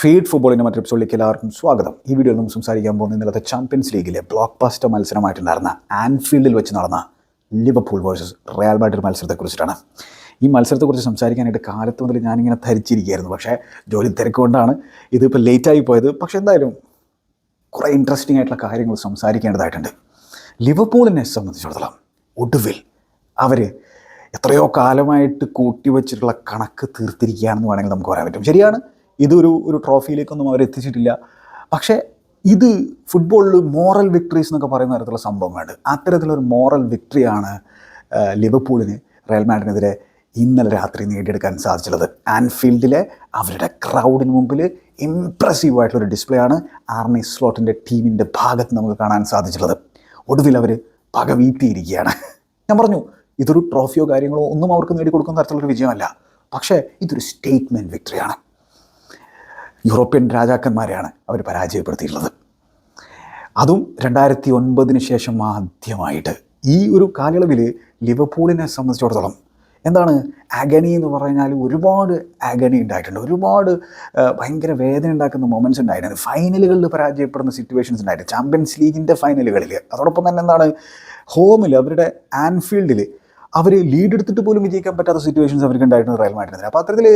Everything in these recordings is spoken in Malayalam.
ഫീഡ് ഫുട്ബോളിന്റെ മറ്റൊരു എപ്പിസോഡിലേക്ക് എല്ലാവർക്കും സ്വാഗതം. ഈ വീഡിയോയിൽ നമ്മൾ സംസാരിക്കാൻ പോകുന്ന ഇന്നലത്തെ ചാമ്പ്യൻസ് ലീഗിലെ ബ്ലോക്ക് ബാസ്റ്റർ മത്സരമായിട്ടുണ്ടായിരുന്ന ആൻഫീൽഡിൽ വെച്ച് നടന്ന ലിവർപൂൾ വേഴ്സസ് റയൽ മാഡ്രിഡ് മത്സരത്തെക്കുറിച്ചിട്ടാണ്. ഈ മത്സരത്തെക്കുറിച്ച് സംസാരിക്കാനായിട്ട് കാലത്ത് മുതൽ ഞാനിങ്ങനെ ധരിച്ചിരിക്കുകയായിരുന്നു. പക്ഷേ ജോലി തിരക്കുകൊണ്ടാണ് ഇതിപ്പോൾ ലേറ്റായി പോയത്. പക്ഷേ എന്തായാലും കുറേ ഇൻട്രസ്റ്റിംഗ് ആയിട്ടുള്ള കാര്യങ്ങൾ സംസാരിക്കേണ്ടതായിട്ടുണ്ട്. ലിവർപൂളിനെ സംബന്ധിച്ചിടത്തോളം ഒടുവിൽ അവർ എത്രയോ കാലമായിട്ട് കൂട്ടിവെച്ചിട്ടുള്ള കണക്ക് തീർത്തിരിക്കുകയാണെന്ന് വേണമെങ്കിൽ നമുക്ക് പറയാൻ പറ്റും. ശരിയാണ് ഇതൊരു ഒരു ട്രോഫിയിലേക്കൊന്നും അവർ എത്തിച്ചിട്ടില്ല. പക്ഷേ ഇത് ഫുട്ബോളിൽ മോറൽ വിക്ടറീസ് എന്നൊക്കെ പറയുന്ന തരത്തിലുള്ള സംഭവങ്ങളുണ്ട്. അത്തരത്തിലൊരു മോറൽ വിക്ടറിയാണ് ലിവർപൂളിന് റയൽ മാഡിനെതിരെ ഇന്നലെ രാത്രി നേടിയെടുക്കാൻ സാധിച്ചുള്ളത് ആൻഫീൽഡിലെ അവരുടെ ക്രൗഡിന് മുമ്പിൽ ഇമ്പ്രസീവ് ആയിട്ടുള്ളൊരു ഡിസ്പ്ലേ ആണ് ആർമി സ്ലോട്ടിന്റെ ടീമിന്റെ ഭാഗത്ത് നമുക്ക് കാണാൻ സാധിച്ചുള്ളത് ഒടുവിൽ അവർ പകവീത്തിയിരിക്കുകയാണ് ഞാൻ പറഞ്ഞു ഇതൊരു ട്രോഫിയോ കാര്യങ്ങളോ ഒന്നും അവർക്ക് നേടിക്കൊടുക്കുന്ന തരത്തിലുള്ളൊരു വിജയമല്ല. പക്ഷേ ഇതൊരു സ്റ്റേറ്റ്മെന്റ് വിക്ടറിയാണ് യൂറോപ്യൻ രാജാക്കന്മാരെയാണ് അവർ പരാജയപ്പെടുത്തിയിട്ടുള്ളത്. അതും രണ്ടായിരത്തി ഒൻപതിന് ശേഷം ആദ്യമായിട്ട് ഈ ഒരു കാലയളവിൽ ലിവർപൂളിനെ സംബന്ധിച്ചിടത്തോളം എന്താണ് ആഗണി എന്ന് പറഞ്ഞാൽ ഒരുപാട് ആഗണി ഉണ്ടായിട്ടുണ്ട്. ഒരുപാട് ഭയങ്കര വേദന ഉണ്ടാക്കുന്ന മൊമെന്റ്സ് ഉണ്ടായിട്ടുണ്ട്. ഫൈനലുകളിൽ പരാജയപ്പെടുന്ന സിറ്റുവേഷൻസ് ഉണ്ടായിട്ടുണ്ട്. ചാമ്പ്യൻസ് ലീഗിന്റെ ഫൈനലുകളിൽ അതോടൊപ്പം തന്നെ എന്താണ്? ഹോമിൽ അവരുടെ ആൻഫീൽഡിൽ അവർ ലീഡ് എടുത്തിട്ട് പോലും വിജയിക്കാൻ പറ്റാത്ത സിറ്റുവേഷൻസ് അവർക്ക് ഉണ്ടായിട്ടുണ്ട് റയൽ മാഡ്രിഡിന് അപ്പോൾ അത്തരത്തിൽ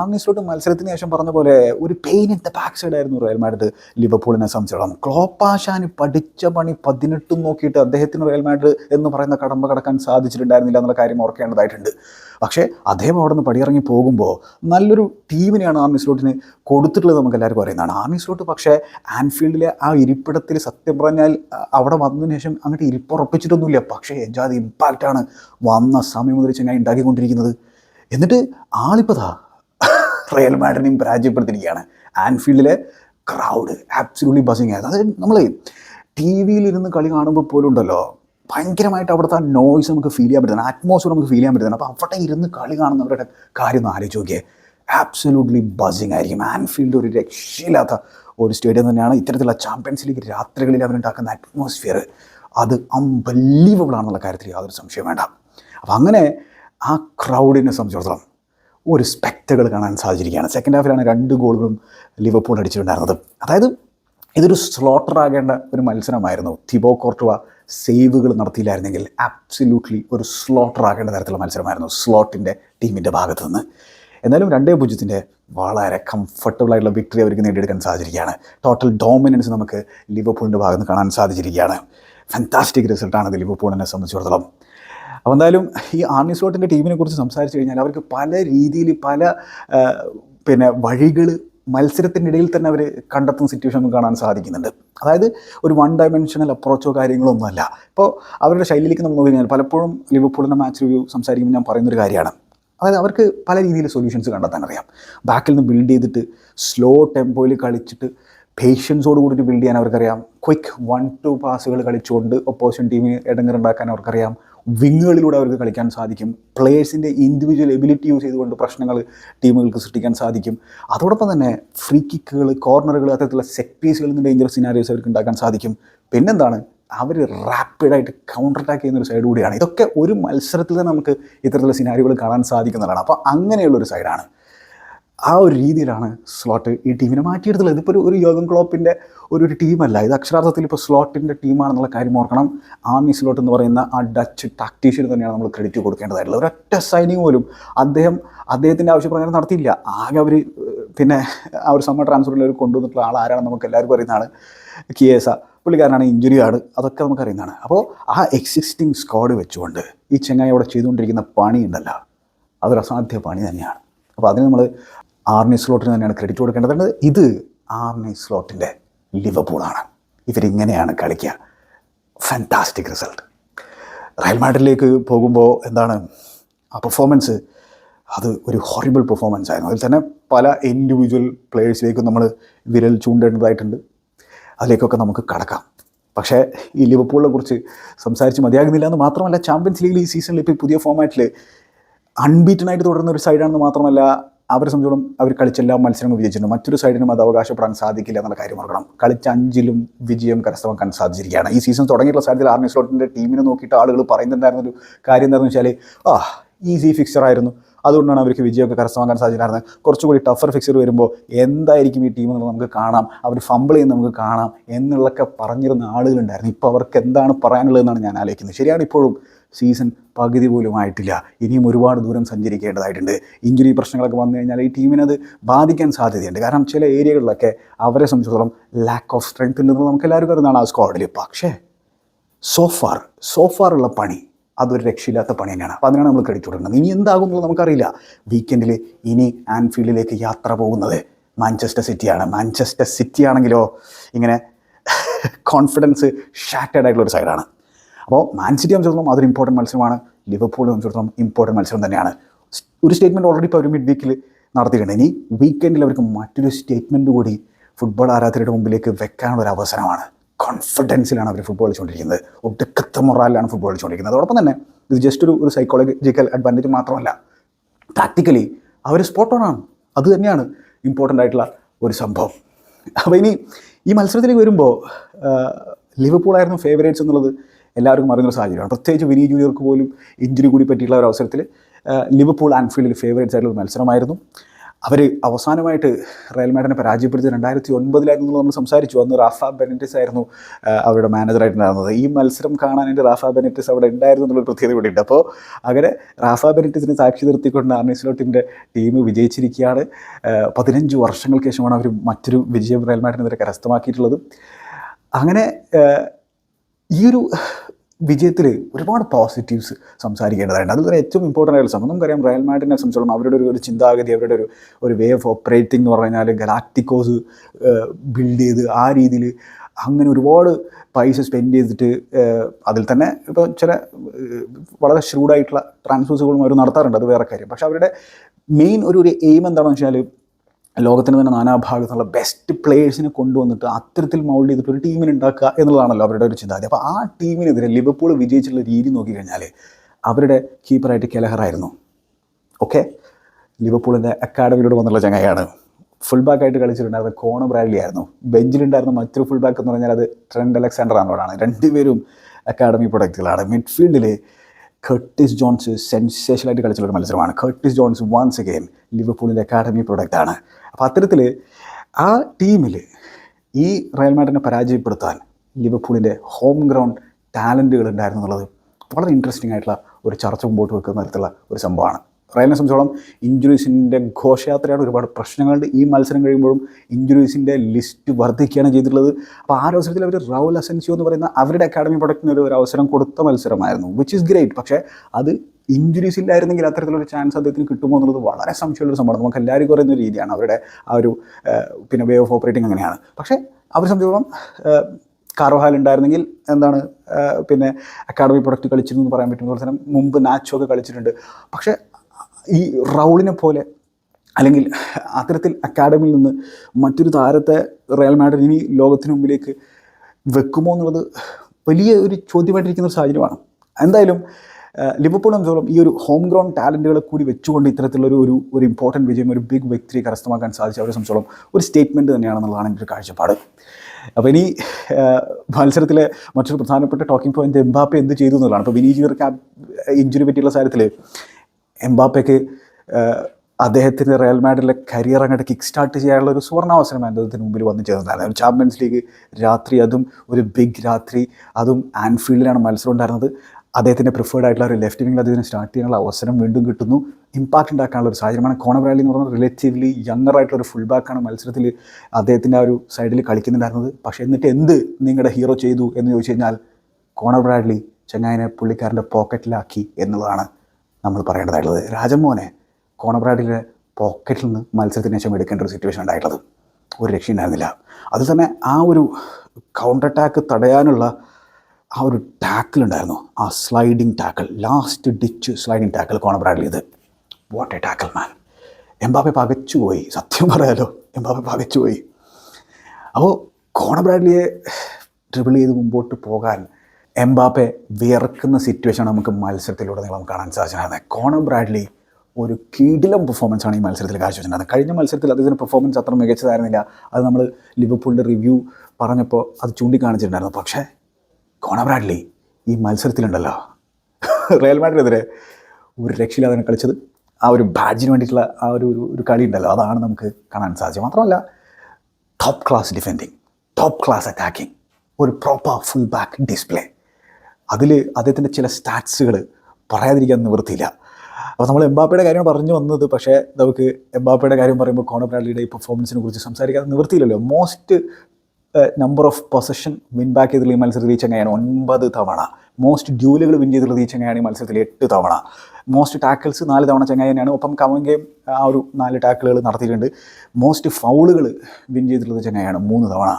ആർണിസ്ലോട്ട് മത്സരത്തിന് ശേഷം പറഞ്ഞ പോലെ ഒരു pain in the back side ആയിരുന്നു റയൽ മാഡ്രിഡ് ലിവർപൂളിനെ സംബന്ധിച്ചിടത്തോളം. ക്ലോപ്പാശാന് പഠിച്ച പണി പതിനെട്ടും നോക്കിയിട്ട് അദ്ദേഹത്തിന് റയൽ മാഡ്രിഡ് എന്ന് പറയുന്ന കടമ്പ കടക്കാൻ സാധിച്ചിട്ടുണ്ടായിരുന്നില്ല എന്നുള്ള കാര്യം ഓർക്കേണ്ടതായിട്ടുണ്ട്. പക്ഷേ അദ്ദേഹം അവിടെ നിന്ന് പടിയിറങ്ങി പോകുമ്പോൾ നല്ലൊരു ടീമിനെയാണ് ആർമി സ്ലോട്ടിന് കൊടുത്തിട്ടുള്ളത് നമുക്ക് എല്ലാവർക്കും അറിയുന്നതാണ്. ആർമി സ്ലോട്ട് പക്ഷേ ആൻഫീൽഡിലെ ആ ഇരിപ്പിടത്തിൽ സത്യം പറഞ്ഞാൽ അവിടെ വന്നതിന് ശേഷം അങ്ങോട്ട് ഇരിപ്പുറപ്പിച്ചിട്ടൊന്നുമില്ല. പക്ഷേ എജാതി ഇമ്പാക്റ്റാണ് വന്ന സമയം മുതൽ ചെങ്ങായി ഉണ്ടാക്കിക്കൊണ്ടിരിക്കുന്നത്. എന്നിട്ട് ആളിപ്പതാ റയൽ മാഡ്രിനെയും പരാജയപ്പെടുത്തിയിരിക്കുകയാണ്. ആൻഫീൽഡിലെ ക്രൗഡ് ആബ്സലൂട്ട്ലി ബസിങ് ആയത് അത് നമ്മൾ ടി വിയിലിരുന്ന് കളി കാണുമ്പോൾ പോലും ഉണ്ടല്ലോ ഭയങ്കരമായിട്ട് അവിടുത്തെ ആ നോയ്സ് നമുക്ക് ഫീൽ ചെയ്യാൻ പറ്റുന്നത് അറ്റ്മോസ്ഫിയർ നമുക്ക് ഫീൽ ചെയ്യാൻ പറ്റുന്നത്. അപ്പോൾ അവിടെ ഇരുന്ന് കളി കാണുന്നവരുടെ കാര്യം ഒന്ന് ആലോചിച്ച് നോക്കിയേ. ആബ്സലൂട്ട്ലി ബസിങ് ആയിരിക്കും. ആൻഫീൽഡ് ഒരു രക്ഷയില്ലാത്ത ഒരു സ്റ്റേഡിയം തന്നെയാണ്. ഇത്തരത്തിലുള്ള ചാമ്പ്യൻസ് ലീഗ് രാത്രികളിൽ അവരുണ്ടാക്കുന്ന അറ്റ്മോസ്ഫിയർ അത് അൺബലീവബിൾ ആണെന്നുള്ള കാര്യത്തിൽ യാതൊരു സംശയം വേണ്ട. അപ്പോൾ അങ്ങനെ ആ ക്രൗഡിനെ സംബന്ധിച്ചിടത്തോളം ഒരു സ്പെക്ടകൾ കാണാൻ സാധിച്ചിരിക്കുകയാണ്. സെക്കൻഡ് ഹാഫിലാണ് രണ്ട് ഗോളുകളും ലിവർപൂൾ അടിച്ചിട്ടുണ്ടായിരുന്നത്. അതായത് ഇതൊരു സ്ലോട്ടർ ആകേണ്ട ഒരു മത്സരമായിരുന്നു. തിബോ കോർട്ടുവ സേവുകൾ നടത്തിയില്ലായിരുന്നെങ്കിൽ ആബ്സല്യൂട്ട്ലി ഒരു സ്ലോട്ടർ ആകേണ്ട തരത്തിലുള്ള മത്സരമായിരുന്നു സ്ലോട്ടിന്റെ ടീമിന്റെ ഭാഗത്തു നിന്ന് എന്നാലും രണ്ടേ പൂജ്യത്തിന്റെ വളരെ കംഫർട്ടബിൾ ആയിട്ടുള്ള വിക്ടറി അവർക്ക് നേടിയെടുക്കാൻ സാധിച്ചിരിക്കുകയാണ്. ടോട്ടൽ ഡോമിനൻസ് നമുക്ക് ലിവർപൂളിന്റെ ഭാഗത്ത് കാണാൻ സാധിച്ചിരിക്കുകയാണ്. ഫാന്റാസ്റ്റിക് റിസൾട്ടാണ് ഇത് ലിവർപൂളിനെ സംബന്ധിച്ചിടത്തോളം. അപ്പോൾ എന്തായാലും ഈ ആർമി സ്ലോട്ടിന്റെ ടീമിനെ കുറിച്ച് സംസാരിച്ചു കഴിഞ്ഞാൽ അവർക്ക് പല രീതിയിൽ പല പിന്നെ വഴികൾ മത്സരത്തിന്റെ ഇടയിൽ തന്നെ അവർ കണ്ടെത്തുന്ന സിറ്റുവേഷൻ നമുക്ക് കാണാൻ സാധിക്കുന്നുണ്ട്. അതായത് ഒരു വൺ ഡയമെൻഷണൽ അപ്രോച്ചോ കാര്യങ്ങളോ ഒന്നുമല്ല. ഇപ്പോൾ അവരുടെ ശൈലിയിലേക്ക് നമ്മൾ നോക്കി പലപ്പോഴും ലിവർപൂളിന്റെ മാച്ച് റിവ്യൂ സംസാരിക്കുമ്പോൾ ഞാൻ പറയുന്നൊരു കാര്യമാണ്. അതായത് അവർക്ക് പല രീതിയിൽ സൊല്യൂഷൻസ് കണ്ടെത്താൻ അറിയാം. ബാക്കിൽ നിന്ന് ബിൽഡ് ചെയ്തിട്ട് സ്ലോ ടെമ്പോയിൽ കളിച്ചിട്ട് പേഷ്യൻസോട് കൂടിയിട്ട് ബിൽഡ് ചെയ്യാൻ അവർക്കറിയാം. ക്വിക്ക് വൺ ടു പാസുകൾ കളിച്ചുകൊണ്ട് ഒപ്പോസിഷൻ ടീമിന് ഇടങ്ങറുണ്ടാക്കാൻ അവർക്കറിയാം. വിങ്ങുകളിലൂടെ അവർക്ക് കളിക്കാൻ സാധിക്കും. പ്ലേയേഴ്സിന്റെ ഇൻഡിവിജ്വൽ എബിലിറ്റി യൂസ് ചെയ്തുകൊണ്ട് പ്രശ്നങ്ങൾ ടീമുകൾക്ക് സൃഷ്ടിക്കാൻ സാധിക്കും. അതോടൊപ്പം തന്നെ ഫ്രീ കിക്കുകൾ കോർണറുകൾ അത്തരത്തിലുള്ള സെറ്റ് പീസുകളിൽ നിന്ന് ഡേഞ്ചർ സിനാരിയോസ് അവർക്ക് ഉണ്ടാക്കാൻ സാധിക്കും. പിന്നെന്താണ്? അവർ റാപ്പിഡായിട്ട് കൗണ്ടർ അറ്റാക്ക് ചെയ്യുന്ന ഒരു സൈഡ് കൂടിയാണ്. ഇതൊക്കെ ഒരു മത്സരത്തിൽ തന്നെ നമുക്ക് ഇത്തരത്തിലുള്ള സിനാരികൾ കാണാൻ സാധിക്കുന്നതാണ്. അപ്പോൾ അങ്ങനെയുള്ളൊരു സൈഡാണ് ആ ഒരു രീതിയിലാണ് സ്ലോട്ട് ഈ ടീമിനെ മാറ്റിയെടുത്തുള്ളത്. ഇതിപ്പോൾ ഒരു യോഗം ക്ലോപ്പിന്റെ ഒരു ഒരു ടീമല്ല ഇത് അക്ഷരാർത്ഥത്തിൽ ഇപ്പോൾ സ്ലോട്ടിന്റെ ടീമാണെന്നുള്ള കാര്യം ഓർക്കണം. ആർമി സ്ലോട്ട് എന്ന് പറയുന്ന ആ ഡച്ച് ടാക്ടീഷ്യന് തന്നെയാണ് നമ്മൾ ക്രെഡിറ്റ് കൊടുക്കേണ്ടതായിട്ടുള്ളത്. ഒരൊറ്റ സൈനിങ് പോലും അദ്ദേഹം അദ്ദേഹത്തിന്റെ ആവശ്യപ്രകാരം നടത്തിയില്ല. ആകെ അവർ പിന്നെ ആ ഒരു സമ്മർ ട്രാൻസ്ഫറിൽ അവർ കൊണ്ടുവന്നിട്ടുള്ള ആൾ ആരാണെന്ന് നമുക്ക് എല്ലാവർക്കും അറിയുന്നതാണ്. കിയേസ പുള്ളിക്കാരനാണ് ഇഞ്ചുറിയാണ് അതൊക്കെ നമുക്കറിയുന്നതാണ് അപ്പോൾ ആ എക്സിസ്റ്റിംഗ് സ്ക്വാഡ് വെച്ചുകൊണ്ട് ഈ ചെങ്ങായി അവിടെ ചെയ്തുകൊണ്ടിരിക്കുന്ന ഉണ്ടല്ല. അതൊരു അസാധ്യ പണി തന്നെയാണ്. അപ്പോൾ അതിന് നമ്മൾ ആർമി സ്ലോട്ടിന് തന്നെയാണ് ക്രെഡിറ്റ് കൊടുക്കേണ്ടത്. ഇത് ആർണി സ്ലോട്ടിന്റെ ലിവർപൂളാണ് ഇവരിങ്ങനെയാണ് കളിക്കുക. ഫാന്റാസ്റ്റിക് റിസൾട്ട് റയൽ മാഡ്രിഡിലേക്ക് പോകുമ്പോൾ എന്താണ് ആ പെർഫോമൻസ് അത് ഒരു ഹൊറിബിൾ പെർഫോമൻസ് ആയിരുന്നു. അതിൽ തന്നെ പല ഇൻഡിവിജ്വൽ പ്ലേയേഴ്സിലേക്കും നമ്മൾ വിരൽ ചൂണ്ടേണ്ടതായിട്ടുണ്ട്. അതിലേക്കൊക്കെ നമുക്ക് കടക്കാം. പക്ഷേ ഈ ലിവർപൂളിനെ കുറിച്ച് സംസാരിച്ച് മതിയാകുന്നില്ല എന്ന് മാത്രമല്ല ചാമ്പ്യൻസ് ലീഗിൽ ഈ സീസണിൽ ഇപ്പോൾ പുതിയ ഫോമാറ്റിൽ അൺബീറ്റൺ ആയിട്ട് തുടരുന്ന ഒരു സൈഡാണെന്ന് മാത്രമല്ല അവരെ സംബന്ധിച്ചോളം അവർ കളിച്ച എല്ലാ മത്സരങ്ങളും വിജയിച്ചിട്ടുണ്ട്. മറ്റൊരു സൈഡിനും അത് അവകാശപ്പെടാൻ സാധിക്കില്ല എന്നുള്ള കാര്യം ഓർക്കണം. കളിച്ച അഞ്ചിലും വിജയം കരസ്ഥമാക്കാൻ സാധിച്ചിരിക്കുകയാണ്. ഈ സീസൺ തുടങ്ങിയിട്ടുള്ള സാധ്യത ആർമി സ്ലോട്ടിന്റെ ടീമിനെ നോക്കിയിട്ട് ആളുകൾ പറയുന്നുണ്ടായിരുന്നൊരു കാര്യം എന്താണെന്ന് വെച്ചാൽ ആ ഈസി ഫിക്സർ ആയിരുന്നു. അതുകൊണ്ടാണ് അവർക്ക് വിജയമൊക്കെ കരസ്ഥമാക്കാൻ സാധിച്ചിട്ടുണ്ടായിരുന്നത് കുറച്ചുകൂടി ടഫർ ഫിക്സർ വരുമ്പോൾ എന്തായിരിക്കും ഈ ടീം എന്നുള്ളത് നമുക്ക് കാണാം. അവർ ഫംബിൾ ചെയ്യുന്ന നമുക്ക് കാണാം. എന്നുള്ളൊക്കെ പറഞ്ഞിരുന്ന ആളുകളുണ്ടായിരുന്നു. ഇപ്പോൾ അവർക്ക് എന്താണ് പറയാനുള്ളതെന്നാണ് ഞാൻ ആലോചിക്കുന്നത്. ശരിയാണ് ഇപ്പോഴും സീസൺ പകുതി പോലും ആയിട്ടില്ല. ഇനിയും ഒരുപാട് ദൂരം സഞ്ചരിക്കേണ്ടതായിട്ടുണ്ട്. ഇഞ്ചുറി പ്രശ്നങ്ങളൊക്കെ വന്നു കഴിഞ്ഞാൽ ഈ ടീമിനത് ബാധിക്കാൻ സാധ്യതയുണ്ട്. കാരണം ചില ഏരിയകളിലൊക്കെ അവരെ സംബന്ധിച്ചിടത്തോളം ലാക്ക് ഓഫ് സ്ട്രെങ്ത് ഉണ്ടെന്ന് നമുക്ക് എല്ലാവർക്കും അറിയുന്നതാണ് ആ സ്ക്വാഡിൽ പക്ഷേ സോഫാർ സോഫാറുള്ള പണി അതൊരു രക്ഷയില്ലാത്ത പണി തന്നെയാണ്. അപ്പോൾ അതിനാണ് നമ്മൾ കടിച്ചു കൊടുക്കുന്നത്. ഇനി എന്താകുമെന്നുള്ളത് നമുക്കറിയില്ല. വീക്കെൻഡിൽ ഇനി ആൻഫീൽഡിലേക്ക് യാത്ര പോകുന്നത് മാഞ്ചസ്റ്റർ സിറ്റിയാണ് മാഞ്ചസ്റ്റർ സിറ്റി ആണെങ്കിലോ ഇങ്ങനെ കോൺഫിഡൻസ് ഷാറ്റേഡ് ആയിട്ടുള്ള ഒരു സൈഡാണ് അപ്പോൾ മാൻ സിറ്റി സംബന്ധിച്ചിടത്തോളം അതൊരു ഇമ്പോർട്ടന്റ് മത്സരമാണ്. ലിവർപൂളിനെ സംബന്ധിച്ചിടത്തോളം ഇമ്പോർട്ടന്റ് മത്സരം തന്നെയാണ്. ഒരു സ്റ്റേറ്റ്മെന്റ് ഓൾറെഡി ഇപ്പോൾ അവർ മിഡ് വീക്കിൽ നടത്തിയിട്ടുണ്ട്. ഇനി വീക്കെൻഡിൽ അവർക്ക് മറ്റൊരു സ്റ്റേറ്റ്മെന്റ് കൂടി ഫുട്ബോൾ ആരാധകരുടെ മുമ്പിലേക്ക് വെക്കാനുള്ള ഒരു അവസരമാണ്. കോൺഫിഡൻസിലാണ് അവർ ഫുട്ബോൾ കളിച്ചുകൊണ്ടിരിക്കുന്നത്. ഒടുക്കത്തെ മൊറാലിലാണ് ഫുട്ബോൾ കളിച്ചുകൊണ്ടിരിക്കുന്നത്. അതോടൊപ്പം തന്നെ ഇത് ജസ്റ്റ് ഒരു ഒരു സൈക്കോളജിക്കൽ അഡ്വാന്റേജ് മാത്രമല്ല. പ്രാക്ടിക്കലി അവർ സ്പോട്ട് ഓൺ ആണ്. അത് തന്നെയാണ് ഇമ്പോർട്ടന്റ് ആയിട്ടുള്ള ഒരു സംഭവം. അപ്പോൾ ഇനി ഈ മത്സരത്തിലേക്ക് വരുമ്പോൾ ലിവർപൂൾ ആയിരുന്നു ഫേവറേറ്റ്സ് എന്നുള്ളത് എല്ലാവർക്കും അറിയുന്ന ഒരു സാഹചര്യമാണ്. പ്രത്യേകിച്ച് വിനി ജൂനിയർക്ക് പോലും ഇഞ്ചുറി കൂടി പറ്റിയിട്ടുള്ള ഒരു അവസരത്തിൽ ലിവർപൂൾ ആൻഫീൽഡിൽ ഫേവറേറ്റ്സ് ആയിട്ടുള്ള മത്സരമായിരുന്നു. അവർ അവസാനമായിട്ട് റയൽ മാഡിനെ പരാജയപ്പെടുത്തി രണ്ടായിരത്തി ഒൻപതിലായിരുന്നു നമ്മൾ സംസാരിച്ചു. അന്ന് റാഫ ബെനറ്റിസ് ആയിരുന്നു അവരുടെ മാനേജറായിട്ടുണ്ടായിരുന്നത് ഈ മത്സരം കാണാനായിട്ട് റാഫ ബെനറ്റിസ് അവിടെ ഉണ്ടായിരുന്നു എന്നുള്ളൊരു പ്രത്യേകത കൂടി ഉണ്ട്. അപ്പോൾ അങ്ങനെ റാഫ ബെനറ്റിസിനെ സാക്ഷി നിർത്തിക്കൊണ്ട് ആർണിസ്ലോട്ടിന്റെ ടീം വിജയിച്ചിരിക്കുകയാണ്. പതിനഞ്ച് വർഷങ്ങൾക്ക് ശേഷമാണ് അവർ മറ്റൊരു വിജയം റയൽ മാഡിനെതിരെ കരസ്ഥമാക്കിയിട്ടുള്ളത്. അങ്ങനെ ഈ ഒരു വിജയത്തിൽ ഒരുപാട് പോസിറ്റീവ്സ് സംസാരിക്കേണ്ടതായിട്ടുണ്ട്. അതിൽ തന്നെ ഏറ്റവും ഇമ്പോർട്ടന്റ് ആയിട്ടുള്ള സംഭവം. നമുക്കറിയാം റയൽ മാഡിനെ സംബന്ധിച്ചോളം അവരുടെ ഒരു ഒരു ചിന്താഗതി അവരുടെ ഒരു ഒരു വേ ഓഫ് ഓപ്പറേറ്റിംഗ് എന്ന് പറഞ്ഞാൽ ഗലാക്ടിക്കോസ് ബിൽഡ് ചെയ്ത് ആ രീതിയിൽ അങ്ങനെ ഒരുപാട് പൈസ സ്പെൻഡ് ചെയ്തിട്ട് അതിൽ തന്നെ ഇപ്പോൾ ചില വളരെ ഷ്രൂഡായിട്ടുള്ള ട്രാൻസ്ഫേഴ്സുകളും അവർ നടത്താറുണ്ട്. അത് വേറെ കാര്യം. പക്ഷേ അവരുടെ മെയിൻ ഒരു ഒരു എയിം എന്താണെന്ന് വെച്ചാൽ ലോകത്തിന് തന്നെ നാനാഭാഗത്തുള്ള ബെസ്റ്റ് പ്ലേയേഴ്സിനെ കൊണ്ടുവന്നിട്ട് അത്തരത്തിൽ മൗൾഡ് ചെയ്തിട്ട് ഒരു ടീമിനെ ഉണ്ടാക്കുക എന്നുള്ളതാണല്ലോ അവരുടെ ഒരു ചിന്താഗതി അപ്പോൾ ആ ടീമിനെതിരെ ലിവർപൂൾ വിജയിച്ചുള്ള രീതി നോക്കിക്കഴിഞ്ഞാൽ അവരുടെ കീപ്പറായിട്ട് കെലഹറായിരുന്നു ഓക്കെ ലിവർപൂളിന്റെ അക്കാഡമിയിലൂടെ വന്നുള്ള ചങ്ങയാണ് ഫുൾ ബാക്കായിട്ട് കളിച്ചിട്ടുണ്ടായിരുന്നത് കോണ ബ്രാഡ്ലി ആയിരുന്നു. ബെഞ്ചിലുണ്ടായിരുന്ന മറ്റൊരു ഫുൾ ബാക്ക് എന്ന് പറഞ്ഞാൽ അത് ട്രെൻഡ് അലക്സാണ്ടർ ആണോടാണ് രണ്ടുപേരും അക്കാഡമി പ്രൊഡക്റ്റുകളാണ് മിഡ്ഫീൽഡിൽ കർട്ടിസ് ജോൺസ് സെൻസേഷനായിട്ട് കളിച്ചുള്ള ഒരു മത്സരമാണ്. കർട്ടിസ് ജോൺസ് വൺസ് അഗെയിൻ ലിവർപൂളിന്റെ അക്കാഡമി പ്രൊഡക്റ്റാണ് അപ്പോൾ അത്തരത്തിൽ ആ ടീമിൽ ഈ റയൽ മാഡിനെ പരാജയപ്പെടുത്താൻ ലിവർപൂളിന്റെ ഹോം ഗ്രൗണ്ട് ടാലന്റുകൾ ഉണ്ടായിരുന്നുള്ളത് വളരെ ഇൻട്രസ്റ്റിംഗ് ആയിട്ടുള്ള ഒരു ചർച്ച മുമ്പോട്ട് വെക്കുന്ന തരത്തിലുള്ള ഒരു സംഭവമാണ്. റയലിനെ സംബന്ധിച്ചോളം ഇഞ്ചുറീസിന്റെ ഘോഷയാത്രയാണ് ഒരുപാട് പ്രശ്നങ്ങളുണ്ട്. ഈ മത്സരം കഴിയുമ്പോഴും ഇഞ്ചുറീസിന്റെ ലിസ്റ്റ് വർദ്ധിക്കുകയാണ് ചെയ്തിട്ടുള്ളത്. അപ്പോൾ ആ അവസരത്തിൽ അവർ റൗൽ അസൻസിയോ എന്ന് പറയുന്ന അവരുടെ അക്കാഡമി പ്രൊഡക്റ്റിന് ഒരു അവസരം കൊടുത്ത മത്സരമായിരുന്നു വിച്ച് ഇസ് ഗ്രേറ്റ് പക്ഷേ അത് ഇഞ്ചുറീസ് ഇല്ലായിരുന്നെങ്കിൽ അത്തരത്തിലൊരു ചാൻസ് അദ്ദേഹത്തിന് കിട്ടുമോ എന്നുള്ളത് വളരെ സംശയമുള്ളൊരു സംഭവമാണ്. നമുക്ക് എല്ലാവർക്കും കുറയുന്ന ഒരു രീതിയാണ് അവരുടെ ആ ഒരു പിന്നെ വേ ഓഫ് ഓപ്പറേറ്റിംഗ് അങ്ങനെയാണ്. പക്ഷേ അവർ സംബന്ധിച്ചോളം കാർവഹാൽ ഉണ്ടായിരുന്നെങ്കിൽ എന്താണ് പിന്നെ അക്കാഡമി പ്രൊഡക്റ്റ് കളിച്ചിരുന്നു എന്ന് പറയാൻ പറ്റുന്ന അതുപോലെ തന്നെ മുമ്പ് നാച്ചോ ഒക്കെ കളിച്ചിട്ടുണ്ട്. പക്ഷേ ഈ റൗളിനെ പോലെ അല്ലെങ്കിൽ അത്തരത്തിൽ അക്കാഡമിയിൽ നിന്ന് മറ്റൊരു താരത്തെ റയൽ മാഡ്രിഡ് ഇനി ലോകത്തിന് മുമ്പിലേക്ക് വെക്കുമോ എന്നുള്ളത് വലിയ ഒരു ചോദ്യമായിട്ടിരിക്കുന്ന ഒരു സാഹചര്യമാണ്. എന്തായാലും ലിവർപൂൾ സംബന്ധിച്ചോളം ഈ ഒരു ഹോം ഗ്രൗണ്ട് ടാലന്റുകളെ കൂടി വെച്ചുകൊണ്ട് ഇത്തരത്തിലുള്ള ഒരു ഒരു ഇമ്പോർട്ടന്റ് വിജയം ഒരു ബിഗ് വ്യക്തിയെ കരസ്ഥമാക്കാൻ സാധിച്ച അവരെ സംബന്ധിച്ചോളം ഒരു സ്റ്റേറ്റ്മെന്റ് തന്നെയാണെന്നുള്ളതാണ് എന്റെ ഒരു കാഴ്ചപ്പാട്. അപ്പോൾ ഇനി മത്സരത്തിലെ മറ്റൊരു പ്രധാനപ്പെട്ട ടോക്കിംഗ് പോയിന്റ് എംബാപ്പെ എന്ത് ചെയ്തു എന്നുള്ളതാണ്. അപ്പോൾ വിനീജിയർ ക്യാപ് ഇഞ്ചുറി പറ്റിയുള്ള കാര്യത്തിൽ എംബാപ്പയ്ക്ക് അദ്ദേഹത്തിന് റയൽ മാഡിലെ കരിയർ അങ്ങോട്ട് കിക്ക് സ്റ്റാർട്ട് ചെയ്യാനുള്ള ഒരു സുവർണാവസരം അദ്ദേഹത്തിന് മുമ്പിൽ വന്നു ചേർന്നതാണ്. ചാമ്പ്യൻസ് ലീഗ് രാത്രി അതും ഒരു ബിഗ് രാത്രി അതും ആൻഫീൽഡിലാണ് മത്സരം ഉണ്ടായിരുന്നത്. അദ്ദേഹത്തിന്റെ പ്രിഫേർഡ് ആയിട്ടുള്ള ഒരു ലെഫ്റ്റ് വിങ്ങിൽ അദ്ദേഹത്തിന് സ്റ്റാർട്ട് ചെയ്യാനുള്ള അവസരം വീണ്ടും കിട്ടുന്നു. ഇമ്പാക്റ്റ് ഉണ്ടാക്കാനുള്ള ഒരു സാഹചര്യമാണ്. കോണബ്രാലി എന്ന് പറഞ്ഞാൽ റിലേറ്റീവ്ലി യങ്ങർ ആയിട്ടുള്ള ഒരു ഫുൾ ബാക്കാണ് മത്സരത്തിൽ അദ്ദേഹത്തിന്റെ ആ ഒരു സൈഡിൽ കളിക്കുന്നുണ്ടായിരുന്നത്. പക്ഷേ എന്നിട്ട് എന്ത് നിങ്ങളുടെ ഹീറോ ചെയ്തു എന്ന് ചോദിച്ചു കഴിഞ്ഞാൽ കോണർ ബ്രാഡ്ലി ചെങ്ങായിനെ പുള്ളിക്കാരന്റെ പോക്കറ്റിലാക്കി എന്നുള്ളതാണ്. നമ്മൾ പറയേണ്ടതായിട്ടുള്ളത്. രാജമോനെ കോണർ ബ്രാഡ്ലിയുടെ പോക്കറ്റിൽ നിന്ന് മത്സരത്തിന് ശേഷം എടുക്കേണ്ട ഒരു സിറ്റുവേഷൻ ഉണ്ടായിട്ടുള്ളത്. ഒരു രക്ഷയുണ്ടായിരുന്നില്ല അതിൽ തന്നെ ആ ഒരു കൗണ്ടർ അറ്റാക്ക് തടയാനുള്ള ആ ഒരു ടാക്കിൾ ഉണ്ടായിരുന്നു. ആ sliding tackle last ditch sliding tackle കോണബ്രാഡിൽ ഇത്. What a tackle man Mbappe പകച്ചുപോയി സത്യം പറയാലോ എംബാബെ പകച്ചുപോയി അപ്പോൾ കോണബ്രാഡിലിയെ ഡ്രിബിൾ ചെയ്ത് മുമ്പോട്ട് പോകാൻ എംബാപ്പെ വിയർക്കുന്ന സിറ്റുവേഷൻ നമുക്ക് മത്സരത്തിലുടനീളം കാണാൻ സാധിച്ചിട്ടുണ്ടായിരുന്നത്. കോണർ ബ്രാഡ്ലി ഒരു കീടിലം പെർഫോമൻസ് ആണ് ഈ മത്സരത്തിൽ കാഴ്ചവെച്ചിട്ടുണ്ടായിരുന്നത്. കഴിഞ്ഞ മത്സരത്തിൽ അദ്ദേഹത്തിന്റെ പെർഫോമൻസ് അത്ര മികച്ചതായിരുന്നില്ല. അത് നമ്മൾ ലിവർപൂളിന്റെ റിവ്യൂ പറഞ്ഞപ്പോൾ അത് ചൂണ്ടിക്കാണിച്ചിട്ടുണ്ടായിരുന്നു. പക്ഷേ കോണർ ബ്രാഡ്ലി ഈ മത്സരത്തിലുണ്ടല്ലോ. റയൽ മാഡ്രിനെതിരെ ഒരു രക്ഷയില്ലാതെ കളിച്ചത് ആ ഒരു ബാഡ്ജിന് വേണ്ടിയിട്ടുള്ള ആ ഒരു ഒരു- ഒരു കളി ഉണ്ടല്ലോ അതാണ് നമുക്ക് കാണാൻ സാധിച്ചത്. മാത്രമല്ല top class defending top class attacking ഒരു പ്രോപ്പർ ഫുൾ ബാക്ക് ഡിസ്പ്ലേ അതിൽ അദ്ദേഹത്തിന്റെ ചില സ്റ്റാറ്റ്സുകൾ പറയാതിരിക്കാൻ നിവൃത്തിയില്ല. അപ്പോൾ നമ്മൾ എംബാപ്പയുടെ കാര്യം പറഞ്ഞു വന്നത് പക്ഷേ നമുക്ക് എംബാപ്പയുടെ കാര്യം പറയുമ്പോൾ കോണർ ബ്രാഡ്ലിയുടെ ഈ പെർഫോമൻസിനെ കുറിച്ച് സംസാരിക്കാതെ നിവൃത്തിയില്ലല്ലോ. Most number of possession win back ചെയ്തിട്ടുള്ള ഈ മത്സരത്തിൽ ചങ്ങയാണ് ഒൻപത് തവണ. മോസ്റ്റ് ഡ്യൂലുകൾ വിൻ ചെയ്തിട്ടുള്ള ഈ ചങ്ങയാണ് ഈ മത്സരത്തിൽ എട്ട് തവണ. മോസ്റ്റ് ടാക്കിൾസ് നാല് തവണ ചങ്ങായി തന്നെയാണ്. ഒപ്പം കമങ്കയും ആ ഒരു നാല് ടാക്കിളുകൾ നടത്തിയിട്ടുണ്ട്. മോസ്റ്റ് ഫൗളുകൾ വിൻ ചെയ്തിട്ടുള്ളത് ചങ്ങായാണ് മൂന്ന് തവണ.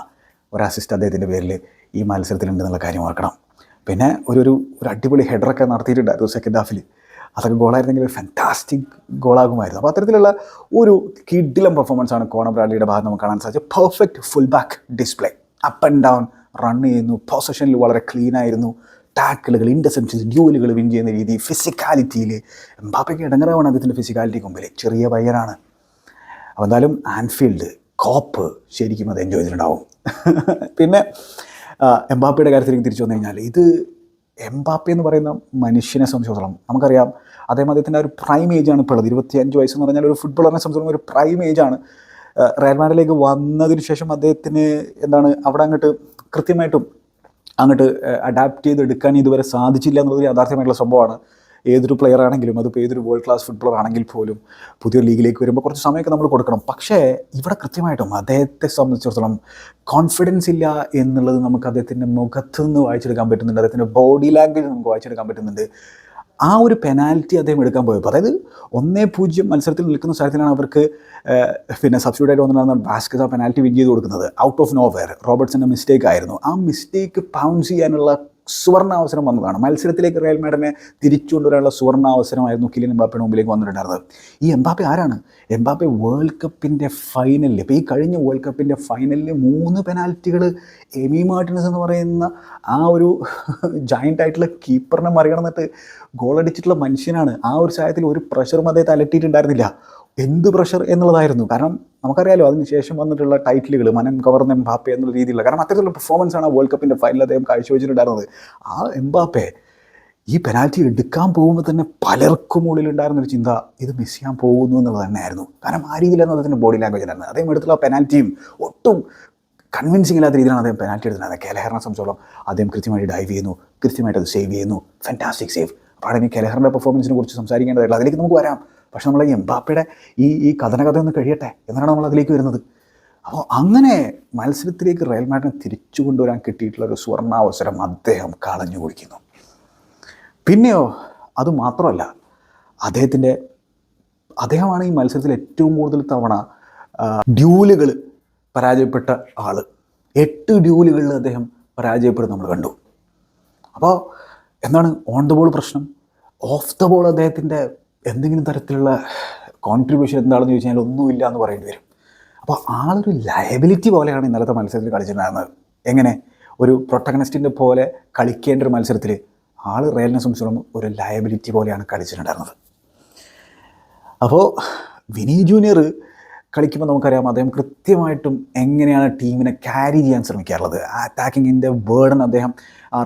ഒരു അസിസ്റ്റ് അദ്ദേഹത്തിന്റെ പേരിൽ ഈ മത്സരത്തിലുണ്ടെന്നുള്ള കാര്യം ഓർക്കണം. പിന്നെ ഒരു ഒരു അടിപൊളി ഹെഡറൊക്കെ നടത്തിയിട്ടുണ്ടായിരുന്നു സെക്കൻഡ് ഹാഫിൽ അതൊക്കെ ഗോളായിരുന്നെങ്കിൽ ഫാന്റാസ്റ്റിക് ഗോളാകുമായിരുന്നു അപ്പോൾ അത്തരത്തിലുള്ള ഒരു കിഡിലം പെർഫോമൻസ് ആണ് കോണ ബ്രാഡ്ലിയുടെ ഭാഗത്ത് നമുക്ക് കാണാൻ സാധിച്ചത്. Perfect full back display up and down run ചെയ്യുന്നു. പൊസിഷനിൽ വളരെ ക്ലീൻ ആയിരുന്നു. ടാക്കിളുകൾ ഇന്റർസെപ്ഷൻസ് ഡ്യൂലുകൾ വിൻ ചെയ്യുന്ന രീതി ഫിസിക്കാലിറ്റിയിൽ എംബാപ്പയ്ക്ക് ഇടങ്ങറാവാണ് അദ്ദേഹത്തിന്റെ ഫിസിക്കാലിറ്റിക്ക് മുമ്പിൽ ചെറിയ പയ്യനാണ്. അപ്പോൾ എന്തായാലും ആൻഫീൽഡ് കോപ്പ് ശരിക്കും അത് എൻജോയ് ചെയ്തിട്ടുണ്ടാവും. പിന്നെ എംബാപ്പയുടെ കാര്യത്തിലേക്ക് തിരിച്ചു വന്നു കഴിഞ്ഞാൽ ഇത് എംബാപ്പ എന്ന് പറയുന്ന മനുഷ്യനെ സംബന്ധിച്ചിടത്തോളം നമുക്കറിയാം അദ്ദേഹം അദ്ദേഹത്തിന്റെ ഒരു പ്രൈം ഏജാണ് ഇപ്പോൾ ഉള്ളത്. ഇരുപത്തി അഞ്ച് വയസ്സെന്ന് പറഞ്ഞാൽ ഒരു ഫുട്ബോളറിനെ സംബന്ധിച്ചിടത്തോളം ഒരു പ്രൈം ഏജാണ്. റയൽ മാഡ്രിഡിലേക്ക് വന്നതിന് ശേഷം അദ്ദേഹത്തിന് എന്താണ് അവിടെ അങ്ങോട്ട് കൃത്യമായിട്ടും അങ്ങോട്ട് അഡാപ്റ്റ് ചെയ്ത് എടുക്കാൻ ഇതുവരെ സാധിച്ചില്ല എന്നുള്ളത് യാഥാർത്ഥ്യമായിട്ടുള്ള സംഭവമാണ്. ഏതൊരു പ്ലെയർ ആണെങ്കിലും അതിപ്പോൾ ഏതൊരു വേൾഡ് ക്ലാസ് ഫുട്ബോളർ ആണെങ്കിൽ പോലും പുതിയൊരു ലീഗിലേക്ക് വരുമ്പോൾ കുറച്ച് സമയമൊക്കെ നമ്മൾ കൊടുക്കണം. പക്ഷേ ഇവിടെ കൃത്യമായിട്ടും അദ്ദേഹത്തെ സംബന്ധിച്ചിടത്തോളം കോൺഫിഡൻസ് ഇല്ല എന്നുള്ളത് നമുക്ക് അദ്ദേഹത്തിന്റെ മുഖത്ത് നിന്ന് വായിച്ചെടുക്കാൻ പറ്റുന്നുണ്ട്. അദ്ദേഹത്തിന്റെ ബോഡി ലാംഗ്വേജ് നമുക്ക് വായിച്ചെടുക്കാൻ പറ്റുന്നുണ്ട്. ആ ഒരു പെനാൽറ്റി അദ്ദേഹം എടുക്കാൻ പോയപ്പോൾ അതായത് ഒന്നേ പൂജ്യം മത്സരത്തിൽ നിൽക്കുന്ന സ്ഥലത്തിലാണ് അവർക്ക് പിന്നെ സബ്സ്റ്റിറ്റ്യൂട്ട് ആയിട്ട് വന്നിരുന്ന ബാസ്കറ്റ് ആ പെനാൽറ്റി വിൻ ചെയ്ത് കൊടുക്കുന്നത്. ഔട്ട് ഓഫ് നോ വെയർ റോബർട്ട്സിന്റെ മിസ്റ്റേക്ക് ആയിരുന്നു. ആ മിസ്റ്റേക്ക് പൗൺസ് ചെയ്യാനുള്ള സുവർണാവസരം വന്നതാണ്. മത്സരത്തിലേക്ക് റയൽ മാഡിനെ തിരിച്ചുകൊണ്ടുവരാനുള്ള സുവർണാവസരമായിരുന്നു കിലിൻ എംബാപ്പയുടെ മുമ്പിലേക്ക് വന്നിട്ടുണ്ടായിരുന്നത്. ഈ എംബാപ്പെ ആരാണ്? എംബാപ്പെ വേൾഡ് കപ്പിന്റെ ഫൈനലിൽ ഇപ്പോൾ ഈ കഴിഞ്ഞ വേൾഡ് കപ്പിന്റെ ഫൈനലിൽ മൂന്ന് പെനാൽറ്റികൾ എമി മാർട്ടിനസ് എന്ന് പറയുന്ന ആ ഒരു ജോയിന്റ് ആയിട്ടുള്ള കീപ്പറിനെ മറികടന്നിട്ട് ഗോളടിച്ചിട്ടുള്ള മനുഷ്യനാണ്. ആ ഒരു സാഹചര്യത്തിൽ ഒരു പ്രഷറും അദ്ദേഹത്തെ അലട്ടിയിട്ടുണ്ടായിരുന്നില്ല. എന്ത് പ്രഷർ എന്നുള്ളതായിരുന്നു. കാരണം നമുക്കറിയാലോ അതിനുശേഷം വന്നിട്ടുള്ള ടൈറ്റിലുകൾ മനം കവർന്ന എംബാപ്പെ എന്നുള്ള രീതിയിലുള്ള കാരണം അത്തരത്തിലുള്ള പെർഫോമൻസ് ആണ് വേൾഡ് കപ്പിന്റെ ഫൈനലിൽ അദ്ദേഹം കാഴ്ചവെച്ചിട്ടുണ്ടായിരുന്നത്. ആ എംബാപ്പെ ഈ പെനാൽറ്റി എടുക്കാൻ പോകുമ്പോൾ തന്നെ പലർക്കും ഉള്ളിലുണ്ടായിരുന്ന ഒരു ചിന്ത ഇത് മിസ് ചെയ്യാൻ പോകുന്നു എന്നുള്ളത് തന്നെയായിരുന്നു. കാരണം ആ രീതിയിലാണ് അദ്ദേഹത്തിന്റെ ബോഡി ലാംഗ്വേജ് ഉണ്ടായിരുന്നത്. അദ്ദേഹം എടുത്തുള്ള പെനാൽറ്റിയും ഒട്ടും കൺവിൻസിംഗ് ഇല്ലാത്ത രീതിയിലാണ് അദ്ദേഹം പെനാൽറ്റി എടുത്തിരുന്നത്. കെലഹറിനെ സംബന്ധിച്ചോളം അദ്ദേഹം കൃത്യമായിട്ട് ഡൈവ് ചെയ്യുന്നു കൃത്യമായിട്ട് അത് സേവ് ചെയ്യുന്നു. ഫാന്റാസ്റ്റിക് സേവ് അപ്പോൾ ഇനി കെലഹറിന്റെ പെർഫോമൻസിനെ കുറിച്ച് സംസാരിക്കേണ്ടതായിട്ടുള്ള അതിലേക്ക് നമുക്ക് വരാം. പക്ഷെ നമ്മൾ ഈ എംബാപ്പയുടെ ഈ ഈ കഥനകഥ ഒന്ന് കഴിയട്ടെ എന്നാണ് നമ്മൾ അതിലേക്ക് വരുന്നത്. അപ്പോൾ അങ്ങനെ മത്സരത്തിലേക്ക് റയൽ മാഡ്രിഡ് തിരിച്ചു കൊണ്ടുവരാൻ കിട്ടിയിട്ടുള്ള ഒരു സുവർണാവസരം അദ്ദേഹം കളഞ്ഞു കുടിക്കുന്നു പിന്നെയോ അത് മാത്രമല്ല അദ്ദേഹത്തിന്റെ അദ്ദേഹമാണ് ഈ മത്സരത്തിൽ ഏറ്റവും കൂടുതൽ തവണ ഡ്യൂലുകൾ പരാജയപ്പെട്ട ആൾ എട്ട് ഡ്യൂലുകളിൽ അദ്ദേഹം പരാജയപ്പെടും നമ്മൾ കണ്ടു. അപ്പോൾ എന്താണ് ഓൺ ദ ബോൾ പ്രശ്നം? ഓഫ് ദ ബോൾ അദ്ദേഹത്തിന്റെ എന്തെങ്കിലും തരത്തിലുള്ള കോൺട്രിബ്യൂഷൻ എന്താണെന്ന് ചോദിച്ചു കഴിഞ്ഞാൽ ഒന്നുമില്ല എന്ന് പറയേണ്ടി വരും. അപ്പോൾ ആളൊരു ലയബിലിറ്റി പോലെയാണ് ഇന്നലത്തെ മത്സരത്തിൽ കളിച്ചിട്ടുണ്ടായിരുന്നത്. എങ്ങനെ? ഒരു പ്രൊട്ടഗണിസ്റ്റിന്റെ പോലെ കളിക്കേണ്ട ഒരു മത്സരത്തിൽ ആൾ റയലിനെ സംബന്ധിച്ചോളം ഒരു ലയബിലിറ്റി പോലെയാണ് കളിച്ചിട്ടുണ്ടായിരുന്നത്. അപ്പോൾ വിനി ജൂനിയർ കളിക്കുമ്പോൾ നമുക്കറിയാം അദ്ദേഹം കൃത്യമായിട്ടും എങ്ങനെയാണ് ടീമിനെ ക്യാരി ചെയ്യാൻ ശ്രമിക്കാറുള്ളത്. അറ്റാക്കിങ്ങിന്റെ ബേർഡൻ അദ്ദേഹം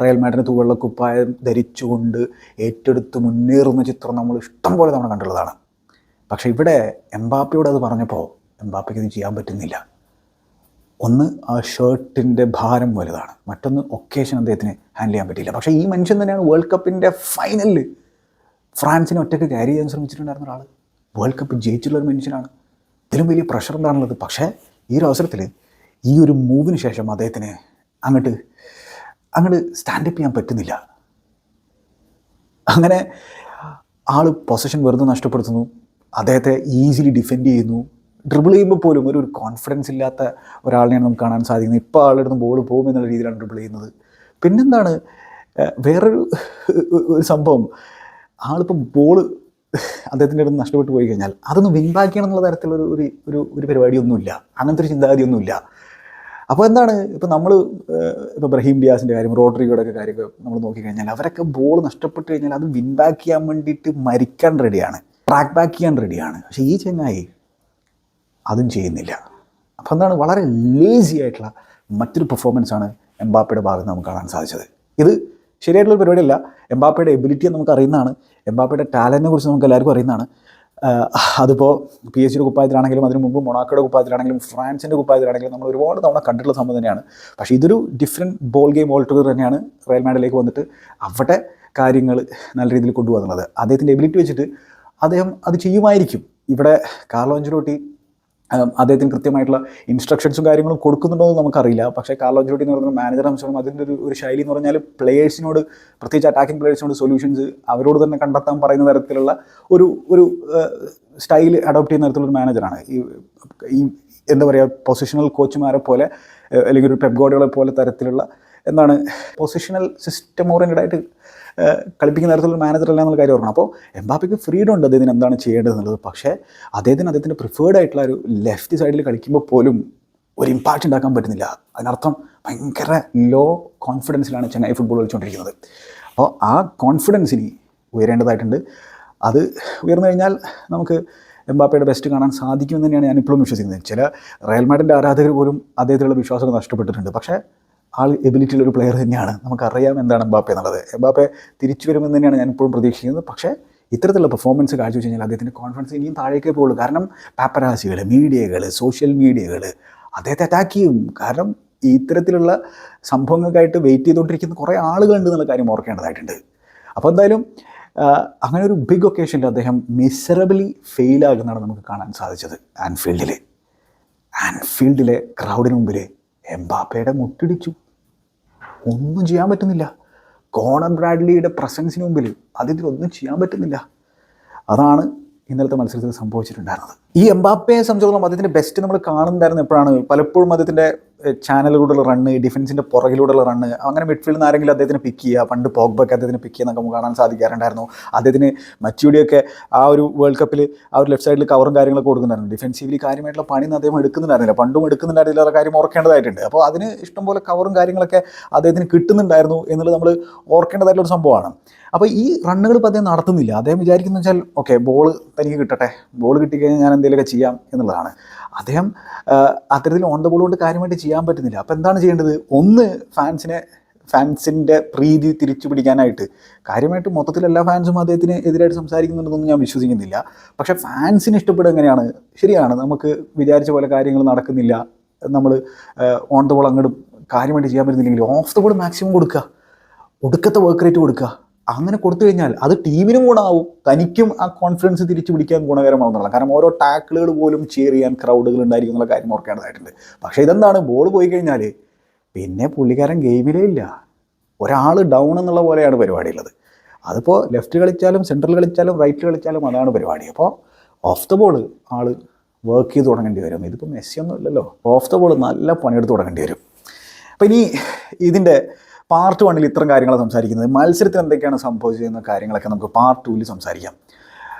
റയൽ മാഡിന് തൂവെള്ള കുപ്പായം ധരിച്ചുകൊണ്ട് ഏറ്റെടുത്ത് മുന്നേറുന്ന ചിത്രം നമ്മൾ ഇഷ്ടം പോലെ നമ്മൾ കണ്ടുള്ളതാണ്. പക്ഷേ ഇവിടെ എംബാപ്പയോട് അത് പറഞ്ഞപ്പോൾ എംബാപ്പയ്ക്ക് ഇത് ചെയ്യാൻ പറ്റുന്നില്ല. ഒന്ന് ആ ഷർട്ടിന്റെ ഭാരം വലുതാണ്. മറ്റൊന്ന് ഒക്കേഷൻ അദ്ദേഹത്തിന് ഹാൻഡിൽ ചെയ്യാൻ പറ്റിയില്ല. പക്ഷേ ഈ മനുഷ്യൻ തന്നെയാണ് വേൾഡ് കപ്പിന്റെ ഫൈനലിൽ ഫ്രാൻസിനെ ഒറ്റയ്ക്ക് ക്യാരി ചെയ്യാൻ ശ്രമിച്ചിട്ടുണ്ടായിരുന്ന ഒരാൾ വേൾഡ് കപ്പ് ജയിച്ചിട്ടുള്ള ഒരു മനുഷ്യനാണ്. ഇതിലും വലിയ പ്രഷർ എന്താണുള്ളത് പക്ഷേ ഈ ഒരു അവസരത്തിൽ ഈ ഒരു മൂവിന് ശേഷം അദ്ദേഹത്തിന് അങ്ങോട്ട് അങ്ങോട്ട് സ്റ്റാൻഡപ്പ് ചെയ്യാൻ പറ്റുന്നില്ല. അങ്ങനെ ആൾ പൊസിഷൻ വെറുതെ നഷ്ടപ്പെടുത്തുന്നു. അദ്ദേഹത്തെ ഈസിലി ഡിഫെൻഡ് ചെയ്യുന്നു. ഡ്രിബിൾ ചെയ്യുമ്പോൾ പോലും ഒരു കോൺഫിഡൻസ് ഇല്ലാത്ത ഒരാളിനെയാണ് നമുക്ക് കാണാൻ സാധിക്കുന്നത്. ഇപ്പോൾ ആളുടെ ബോൾ പോകും എന്നുള്ള രീതിയിലാണ് ഡ്രിബിൾ ചെയ്യുന്നത്. പിന്നെന്താണ് വേറൊരു ഒരു സംഭവം. ആളിപ്പോൾ ബോൾ അദ്ദേഹത്തിന്റെ അടുത്ത് നഷ്ടപ്പെട്ടു പോയി കഴിഞ്ഞാൽ അതൊന്ന് വിൻ ബാക്ക് ചെയ്യണം എന്നുള്ള തരത്തിലുള്ള ഒരു ഒരു ഒരു പരിപാടിയൊന്നുമില്ല. അങ്ങനത്തെ ഒരു ചിന്താഗതിയൊന്നുമില്ല. അപ്പോൾ എന്താണ്? ഇപ്പോൾ നമ്മൾ ഇപ്പോൾ ബ്രഹീം ഡിയാസിന്റെ കാര്യം റോഡ്രിഗോയുടെ ഒക്കെ കാര്യമൊക്കെ നമ്മൾ നോക്കിക്കഴിഞ്ഞാൽ അവരൊക്കെ ബോൾ നഷ്ടപ്പെട്ട് കഴിഞ്ഞാൽ അത് വിൻ ബാക്ക് ചെയ്യാൻ വേണ്ടിയിട്ട് മരിക്കാൻ റെഡിയാണ് ട്രാക്ക് ബാക്ക് ചെയ്യാൻ റെഡിയാണ് പക്ഷേ ഈ ചെങ്ങായി അതും ചെയ്യുന്നില്ല. അപ്പോൾ എന്താണ്? വളരെ ലേസി ആയിട്ടുള്ള മറ്റൊരു പെർഫോമൻസാണ് എംബാപ്പയുടെ ഭാഗത്ത് നമുക്ക് കാണാൻ സാധിച്ചത്. ഇത് ശരിയായിട്ടുള്ള പരിപാടിയല്ല. എംബാപ്പയുടെ എബിലിറ്റി നമുക്ക് അറിയുന്നതാണ്. എംബാപ്പയുടെ ടാലന്റിനെ കുറിച്ച് നമുക്ക് എല്ലാവർക്കും അറിയുന്നതാണ്. അതിപ്പോൾ പി എച്ച് ഡിയുടെ കുപ്പായത്തിലാണെങ്കിലും അതിന് മുമ്പ് മൊണാക്കോയുടെ കുപ്പായത്തിലാണെങ്കിലും ഫ്രാൻസിന്റെ കുപ്പായത്തിലാണെങ്കിലും നമ്മൾ ഒരുപാട് തവണ കണ്ടിട്ടുള്ള സംഭവം തന്നെയാണ്. പക്ഷേ ഇതൊരു different ball game altogether തന്നെയാണ് റയൽ മാഡിലേക്ക് വന്നിട്ട് അവിടെ കാര്യങ്ങൾ നല്ല രീതിയിൽ കൊണ്ടുപോകുന്നത് അദ്ദേഹത്തിന്റെ എബിലിറ്റി വെച്ചിട്ട് അദ്ദേഹം അത് ചെയ്യുമായിരിക്കും. ഇവിടെ കാർലോ അഞ്ചലോട്ടി അദ്ദേഹത്തിന് കൃത്യമായിട്ടുള്ള ഇൻസ്ട്രക്ഷൻസും കാര്യങ്ങളും കൊടുക്കുന്നുണ്ടോ എന്ന് നമുക്കറിയില്ല. പക്ഷേ കാർലോ അഞ്ചലോട്ടി എന്ന് പറയുന്ന മാനേജറെ സംബന്ധിച്ചിടത്തോളം അതിന്റെ ഒരു ഒരു ശൈലി എന്ന് പറഞ്ഞാൽ പ്ലേയേഴ്സിനോട് പ്രത്യേകിച്ച് അറ്റാക്കിംഗ് പ്ലേയേഴ്സിനോട് സൊല്യൂഷൻസ് അവരോട് തന്നെ കണ്ടെത്താൻ പറയുന്ന തരത്തിലുള്ള ഒരു ഒരു സ്റ്റൈൽ അഡോപ്റ്റ് ചെയ്യുന്ന തരത്തിലുള്ള മാനേജറാണ് ഈ ഈ എന്താ പറയുക പൊസിഷണൽ കോച്ചുമാരെ പോലെ അല്ലെങ്കിൽ ഒരു പെപ് ഗോഡുകളെ പോലെ തരത്തിലുള്ള എന്താണ് പൊസിഷണൽ സിസ്റ്റം ഓറിയന്റഡ് ആയിട്ട് കളിപ്പിക്കുന്ന തരത്തിലുള്ള മാനേജർ അല്ല എന്നുള്ള കാര്യം ഓർക്കണം. അപ്പോൾ എംബാപ്പിക്ക് ഫ്രീഡം ഉണ്ട് അദ്ദേഹത്തിന് എന്താണ് ചെയ്യേണ്ടത് എന്നുള്ളത്. പക്ഷേ അദ്ദേഹത്തിന് അദ്ദേഹത്തിന്റെ പ്രിഫേർഡ് ആയിട്ടുള്ള ഒരു ലെഫ്റ്റ് സൈഡിൽ കളിക്കുമ്പോൾ പോലും ഒരു ഇമ്പാക്റ്റ് ഉണ്ടാക്കാൻ പറ്റുന്നില്ല. അതിനർത്ഥം ഭയങ്കര ലോ കോൺഫിഡൻസിലാണ് ചെന്നൈ ഫുട്ബോൾ കളിച്ചുകൊണ്ടിരിക്കുന്നത്. അപ്പോൾ ആ കോൺഫിഡൻസിന് ഉയരേണ്ടതായിട്ടുണ്ട്. അത് ഉയർന്നു കഴിഞ്ഞാൽ നമുക്ക് എംബാപ്പയുടെ ബെസ്റ്റ് കാണാൻ സാധിക്കുമെന്ന് തന്നെയാണ് ഞാൻ ഇപ്പോഴും വിശ്വസിക്കുന്നത്. ചില റയൽ മാഡിന്റെ ആരാധകർ പോലും അദ്ദേഹത്തിലുള്ള വിശ്വാസം നഷ്ടപ്പെട്ടിട്ടുണ്ട്. പക്ഷേ ആൾ എബിലിറ്റിയുള്ള ഒരു പ്ലെയർ തന്നെയാണ്. നമുക്കറിയാം എന്താണ് എംബാപ്പെ എന്നുള്ളത്. എംബാപ്പെ തിരിച്ചു വരുമെന്ന് തന്നെയാണ് ഞാൻ ഇപ്പോഴും പ്രതീക്ഷിക്കുന്നത്. പക്ഷേ ഇത്തരത്തിലുള്ള പെർഫോമൻസ് കാഴ്ചവെച്ച് കഴിഞ്ഞാൽ അദ്ദേഹത്തിന്റെ കോൺഫിഡൻസ് ഇനിയും താഴേക്കേ പോകുള്ളൂ. കാരണം പാപ്പരാസികൾ മീഡിയകൾ സോഷ്യൽ മീഡിയകൾ അദ്ദേഹത്തെ അറ്റാക്ക് ചെയ്യും. കാരണം ഇത്തരത്തിലുള്ള സംഭവങ്ങൾക്കായിട്ട് വെയിറ്റ് ചെയ്തുകൊണ്ടിരിക്കുന്ന കുറേ ആളുകളുണ്ട് എന്നുള്ള കാര്യം ഓർക്കേണ്ടതായിട്ടുണ്ട്. അപ്പോൾ എന്തായാലും അങ്ങനെ ഒരു ബിഗ് ഒക്കേഷനിൽ അദ്ദേഹം മിസറബിളി ഫെയിലാകുന്നതാണ് നമുക്ക് കാണാൻ സാധിച്ചത് ആൻഫീൽഡിൽ ആൻഫീൽഡിലെ ക്രൗഡിന് മുമ്പിൽ എംബാപ്പയുടെ മുട്ടിടിച്ചു. ഒന്നും ചെയ്യാൻ പറ്റുന്നില്ല. കോണർ ബ്രാഡ്ലിയുടെ പ്രസൻസിന് മുമ്പിൽ അദ്ദേഹത്തിന് ഒന്നും ചെയ്യാൻ പറ്റുന്നില്ല. അതാണ് ഇന്നലത്തെ മത്സരത്തിൽ സംഭവിച്ചിട്ടുണ്ടായിരുന്നത്. ഈ എംബാപ്പയെ സംബന്ധിച്ചിടത്തോളം അദ്ദേഹത്തിന്റെ ബെസ്റ്റ് നമ്മൾ കാണുന്നുണ്ടായിരുന്നു എപ്പോഴാണ്? പലപ്പോഴും അദ്ദേഹത്തിന്റെ ചാനലിലൂടെയുള്ള റണ്ണ് ഡിഫൻസിന്റെ പുറകിലൂടെയുള്ള റണ്ണ് അങ്ങനെ മിഡ്ഫീൽഡിൽ നിന്ന് ആരെങ്കിലും അദ്ദേഹത്തിന് പിക്ക് ചെയ്യുക പണ്ട് പോഗ്ബൊക്കെ അദ്ദേഹത്തിന് പിക്ക് ചെയ്യുക നമുക്ക് കാണാൻ സാധിക്കാറുണ്ടായിരുന്നു. അദ്ദേഹത്തിന് മച്ചൂടിയൊക്കെ ആ ഒരു വേൾഡ് കപ്പിൽ ആ ഒരു ലെഫ്റ്റ് സൈഡിൽ കവറും കാര്യങ്ങളൊക്കെ കൊടുക്കുന്നുണ്ടായിരുന്നു. ഡിഫൻസീവ്ലി കാര്യമായിട്ടുള്ള പണിയൊന്നും അദ്ദേഹം എടുക്കുന്നുണ്ടായിരുന്നില്ല. പണ്ടും എടുക്കുന്നുണ്ടായിരുന്നില്ല കാര്യം ഓർക്കേണ്ടതായിട്ടുണ്ട്. അപ്പോൾ അതിന് ഇഷ്ടംപോലെ കവറും കാര്യങ്ങളൊക്കെ അദ്ദേഹത്തിന് കിട്ടുന്നുണ്ടായിരുന്നു എന്നുള്ളത് നമ്മൾ ഓർക്കേണ്ടതായിട്ടുള്ള ഒരു സംഭവമാണ്. അപ്പോൾ ഈ റണ്ണുകൾ ഇപ്പോൾ അദ്ദേഹം നടത്തുന്നില്ല. അദ്ദേഹം വിചാരിക്കുന്നു വെച്ചാൽ ഓക്കെ ബോൾ തനിക്ക് കിട്ടട്ടെ. ബോൾ കിട്ടിക്കഴിഞ്ഞാൽ ഞാൻ എന്തെങ്കിലുമൊക്കെ ചെയ്യാം എന്നുള്ളതാണ്. അദ്ദേഹം അത്തരത്തിൽ ഓൺ ദ ബോൾ കൊണ്ട് കാര്യമായിട്ട് ചെയ്യാൻ പറ്റുന്നില്ല. അപ്പോൾ എന്താണ് ചെയ്യേണ്ടത്? ഒന്ന് ഫാൻസിനെ ഫാൻസിന്റെ പ്രീതി തിരിച്ചു പിടിക്കാനായിട്ട്. കാര്യമായിട്ട് മൊത്തത്തിൽ എല്ലാ ഫാൻസും അദ്ദേഹത്തിന് എതിരായിട്ട് സംസാരിക്കുന്നുണ്ടെന്നൊന്നും ഞാൻ വിശ്വസിക്കുന്നില്ല. പക്ഷേ ഫാൻസിന് ഇഷ്ടപ്പെടുക എങ്ങനെയാണ്? ശരിയാണ് നമുക്ക് വിചാരിച്ച പോലെ കാര്യങ്ങൾ നടക്കുന്നില്ല. നമ്മൾ ഓൺ ദ ബോൾ അങ്ങോട്ട് കാര്യമായിട്ട് ചെയ്യാൻ പറ്റുന്നില്ലെങ്കിൽ ഓഫ് ദ ബോൾ മാക്സിമം കൊടുക്കുക. ഒടുക്കത്തെ വർക്ക് റേറ്റ് കൊടുക്കുക. അങ്ങനെ കൊടുത്തു കഴിഞ്ഞാൽ അത് ടീമിനും ഗുണമാവും. തനിക്കും ആ കോൺഫിഡൻസ് തിരിച്ചു പിടിക്കാൻ ഗുണകരമാവുന്നതാണ്. കാരണം ഓരോ ടാക്കിളുകൾ പോലും ചെയർ ചെയ്യാൻ ക്രൗഡുകൾ ഉണ്ടായിരിക്കും എന്നുള്ള കാര്യം ഓർക്കേണ്ടതായിട്ടുണ്ട് പക്ഷേ ഇതെന്താണ്? ബോൾ പോയി കഴിഞ്ഞാൽ പിന്നെ പുള്ളിക്കാരൻ ഗെയിമിലേ ഇല്ല. ഒരാൾ ഡൗൺ എന്നുള്ള പോലെയാണ് പരിപാടി ഉള്ളത് അതിപ്പോൾ ലെഫ്റ്റ് കളിച്ചാലും സെൻട്രൽ കളിച്ചാലും റൈറ്റ് കളിച്ചാലും അതാണ് പരിപാടി. അപ്പോൾ ഓഫ് ദ ബോൾ ആൾ വർക്ക് ചെയ്ത് തുടങ്ങേണ്ടി വരും. ഇതിപ്പോൾ മെസ്സിയൊന്നും ഇല്ലല്ലോ. ഓഫ് ദ ബോൾ നല്ല പണിയെടുത്ത് തുടങ്ങേണ്ടി വരും. അപ്പോൾ ഇനി ഇതിന്റെ പാർട്ട് വണ്ണിൽ ഇത്തരം കാര്യങ്ങൾ സംസാരിക്കുന്നത്. മത്സരത്തിൽ എന്തൊക്കെയാണ് സംഭവിച്ചതെന്ന കാര്യങ്ങളൊക്കെ നമുക്ക് പാർട്ട് ടൂവിൽ സംസാരിക്കാം.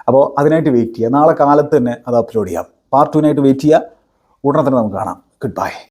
അപ്പോൾ അതിനായിട്ട് വെയിറ്റ് ചെയ്യുക നാളെ കാലത്ത് തന്നെ അത് അപ്ലോഡ് ചെയ്യാം. പാർട്ട് ടുവിനായിട്ട് വെയിറ്റ് ചെയ്യുക ഉടനെ തന്നെ നമുക്ക് കാണാം. Good bye